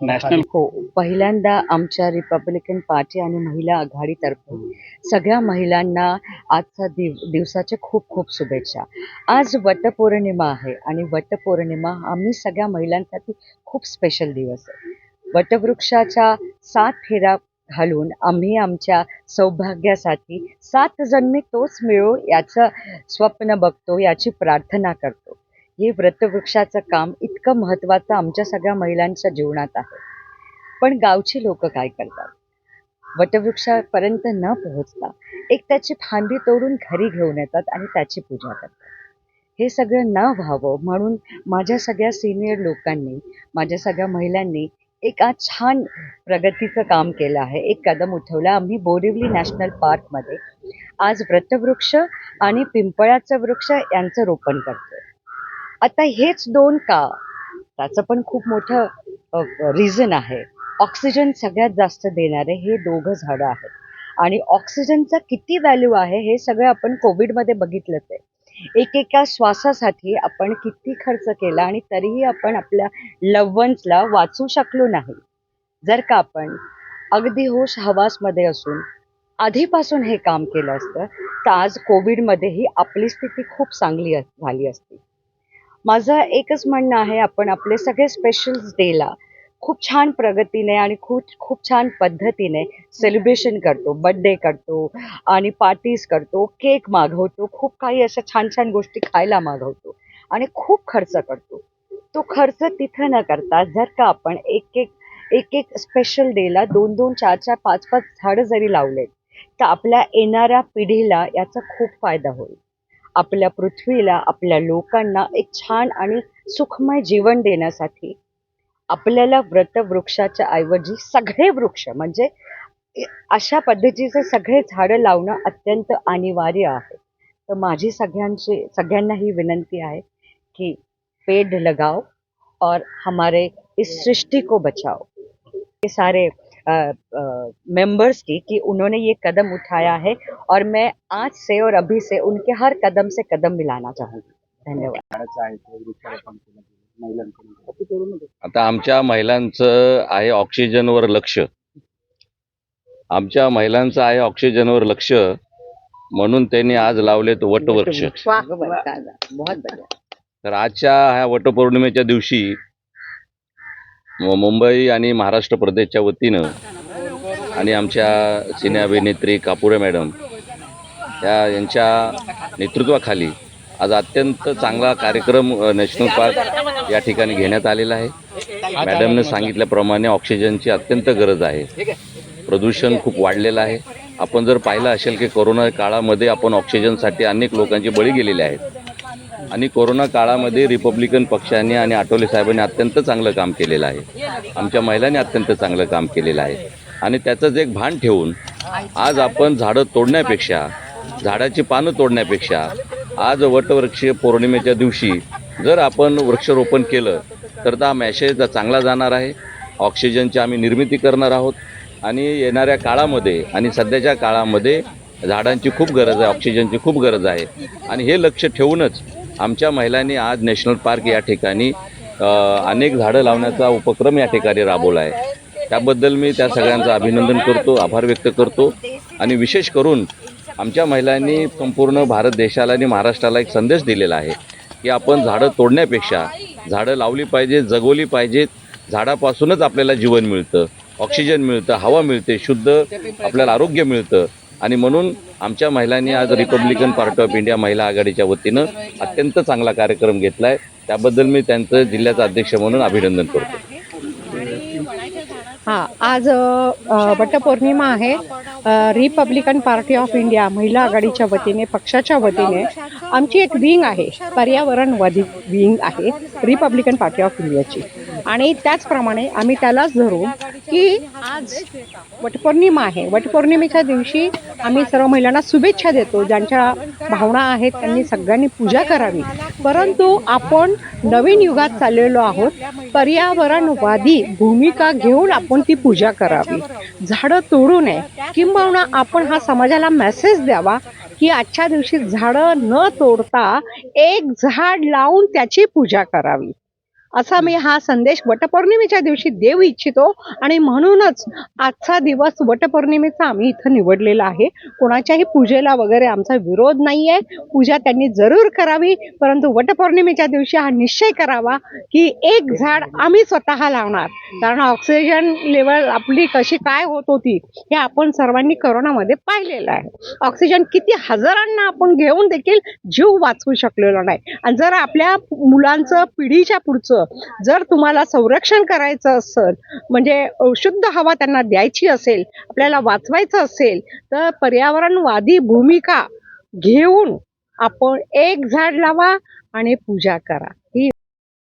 National हो पहिल्यांदा आमच्या रिपब्लिकन पार्टी आणि महिला आघाडीतर्फे सगळ्या महिलांना आजचा दिव दिवसाच्या खूप खूप शुभेच्छा. आज वटपौर्णिमा आहे आणि वटपौर्णिमा आम्ही सगळ्या महिलांसाठी खूप स्पेशल दिवस आहे. वटवृक्षाच्या सात फेरा घालून आम्ही आमच्या सौभाग्यासाठी सात जन्मी तोच मिळो याचं स्वप्न बघतो याची प्रार्थना करतो. हे व्रतवृक्षाचं काम इतकं महत्त्वाचं आमच्या सगळ्या महिलांच्या जीवनात आहे. पण गावची लोक काय करतात? वटवृक्षापर्यंत न पोहोचता एक त्याची फांदी तोडून घरी घेऊन येतात आणि त्याची पूजा करतात. हे सगळं न व्हावं म्हणून माझ्या सगळ्या सिनियर लोकांनी माझ्या सगळ्या महिलांनी एक आज छान प्रगतीचं काम केलं आहे. एक कदम उठवलं. आम्ही बोरिवली नॅशनल पार्कमध्ये आज व्रतवृक्ष आणि पिंपळाचं वृक्ष यांचं रोपण करतोय. आता हेच दोन का? त्याचं पण खूप मोठं रिझन आहे. ऑक्सिजन सगळ्यात जास्त देणारे हे दोघं झाडं आहेत. आणि ऑक्सिजनचा किती व्हॅल्यू आहे हे सगळं आपण कोविडमध्ये बघितलंच आहे एकेका श्वासासाठी आपण किती खर्च केला आणि तरीही आपण आपल्या लव्हन्सला वाचू शकलो नाही. जर का आपण अगदी होश हवासमध्ये असून आधीपासून हे काम केलं असतं तर आज कोविडमध्येही आपली स्थिती खूप चांगली अस- झाली असती. माझं एकच म्हणणं आहे आपण आपले सगळे स्पेशल्स डेला खूप छान प्रगतीने आणि खूप खूप छान पद्धतीने सेलिब्रेशन करतो बड्डे करतो आणि पार्टीज करतो केक मागवतो खूप काही अशा छान छान गोष्टी खायला मागवतो आणि खूप खर्च करतो. तो खर्च तिथं न करता जर का आपण एक एक एक एक स्पेशल डेला दोन दोन चार चार पाच पाच झाडं जरी लावलेत तर आपल्या येणाऱ्या पिढीला याचा खूप फायदा होईल. आपल्या पृथ्वीला आपल्या लोकांना एक छान आणि सुखमय जीवन देण्यासाठी आपल्याला व्रतवृक्षाच्या ऐवजी सगळे वृक्ष म्हणजे अशा पद्धतीचे सगळे झाडं लावणं अत्यंत अनिवार्य आहे. तर माझी सगळ्यांची सगळ्यांना ही विनंती आहे की पेड़ लगाओ और हमारे इस सृष्टि को बचाओ. ये सारे मेंबर्स की कि उन्होंने ये कदम उठाया है और मैं आज से और अभी से उनके हर कदम से कदम मिलाना चाहूँगी। धन्यवाद. आता आमच्या महिलांचं आहे ऑक्सिजनवर लक्ष. आमच्या महिलांचं आहे ऑक्सिजनवर लक्ष. म्हणून त्यांनी आज लावलेत वटवृक्ष. तर आजच्या ह्या वटपौर्णिमेच्या दिवशी मुंबई आणि महाराष्ट्र प्रदेशच्या वतीनं आणि आमच्या सिने अभिनेत्री कापुरे मॅडम या यांच्या नेतृत्वाखाली आज अत्यंत चांगला कार्यक्रम नॅशनल पार्क या ठिकाणी घेण्यात आलेला आहे. मॅडमने सांगितल्याप्रमाणे ऑक्सिजनची अत्यंत गरज आहे. प्रदूषण खूप वाढलेलं आहे. आपण जर पाहिलं असेल की कोरोना काळामध्ये आपण ऑक्सिजनसाठी अनेक लोकांचे बळी गेलेले आहेत आणि कोरोना काळामध्ये रिपब्लिकन पक्षाने आणि आठवले साहेबांनी अत्यंत चांगलं काम केलेलं आहे. आमच्या महिलांनी अत्यंत चांगलं काम केलेलं आहे. आणि त्याचंच एक भान ठेवून आज आपण झाडं तोडण्यापेक्षा झाडाची पानं तोडण्यापेक्षा आज वटवृक्षीय पौर्णिमेच्या दिवशी जर आपण वृक्षारोपण केलं तर हा मॅसेज चांगला जाणार आहे. ऑक्सिजनची आम्ही निर्मिती करणार आहोत. आणि येणाऱ्या काळामध्ये आणि सध्याच्या काळामध्ये झाडांची खूप गरज आहे ऑक्सिजनची खूप गरज आहे. आणि हे लक्ष ठेवूनच आमच्या महिलांनी आज नॅशनल पार्क या ठिकाणी अनेक झाडं लावण्याचा उपक्रम या ठिकाणी राबवला आहे. त्याबद्दल मी त्या सगळ्यांचं अभिनंदन करतो आभार व्यक्त करतो आणि विशेष करून आमच्या महिलांनी संपूर्ण भारत देशाला आणि महाराष्ट्राला एक संदेश दिलेला आहे की आपण झाडं तोडण्यापेक्षा झाडं लावली पाहिजेत जगवली पाहिजेत झाडापासूनच आपल्याला जीवन मिळतं ऑक्सिजन मिळतं हवा मिळते शुद्ध आपल्याला आरोग्य मिळतं. आणि म्हणून आमच्या महिलांनी आज रिपब्लिकन पार्टी ऑफ इंडिया महिला आघाडीच्या वतीनं अत्यंत चांगला कार्यक्रम घेतला आहे त्याबद्दल मी त्यांचं जिल्ह्याचा अध्यक्ष म्हणून अभिनंदन करतो. हां आज वटपौर्णिमा आहे. रिपब्लिकन पार्टी ऑफ इंडिया महिला आघाडीच्या वतीने पक्षाच्या वतीने आमची एक विंग आहे. पर्यावरणवादी विंग आहे रिपब्लिकन पार्टी ऑफ इंडियाची आणि त्याचप्रमाणे आम्ही त्यालाच धरून की आज वटपौर्णिमा आहे. वटपौर्णिमेच्या दिवशी आम्ही सर्व महिलांना शुभेच्छा देतो. ज्यांच्या भावना आहेत त्यांनी सगळ्यांनी पूजा करावी. परंतु आपण नवीन युगात चाललेलो आहोत. पर्यावरणवादी भूमिका घेऊन आपण ती पूजा करावी. झाडं तोडू नये. किंबहुना आपण हा समाजाला मेसेज द्यावा की आजच्या दिवशी झाडं न तोडता एक झाड लावून त्याची पूजा करावी. असा मी हा संदेश वटपौर्णिमेच्या दिवशी देऊ इच्छितो. आणि म्हणूनच आजचा दिवस वटपौर्णिमेचा आम्ही इथं निवडलेला आहे. कोणाच्याही पूजेला वगैरे आमचा विरोध नाही आहे पूजा त्यांनी जरूर करावी परंतु वटपौर्णिमेच्या दिवशी हा निश्चय करावा की एक झाड आम्ही स्वतः लावणार. कारण ऑक्सिजन लेवल आपली कशी काय होत होती हे आपण सर्वांनी करोनामध्ये पाहिलेलं आहे. ऑक्सिजन किती हजारांना आपण घेऊन देखील जीव वाचवू शकलेलो नाही. आणि जर आपल्या मुलांचं पिढीच्या पुढचं जर तुम्हाला संरक्षण करायचं असेल म्हणजे शुद्ध हवा त्यांना द्यायची असेल आपल्याला वाचवायचं असेल तर पर्यावरणवादी भूमिका घेऊन आपण एक झाड लावा आणि पूजा करा.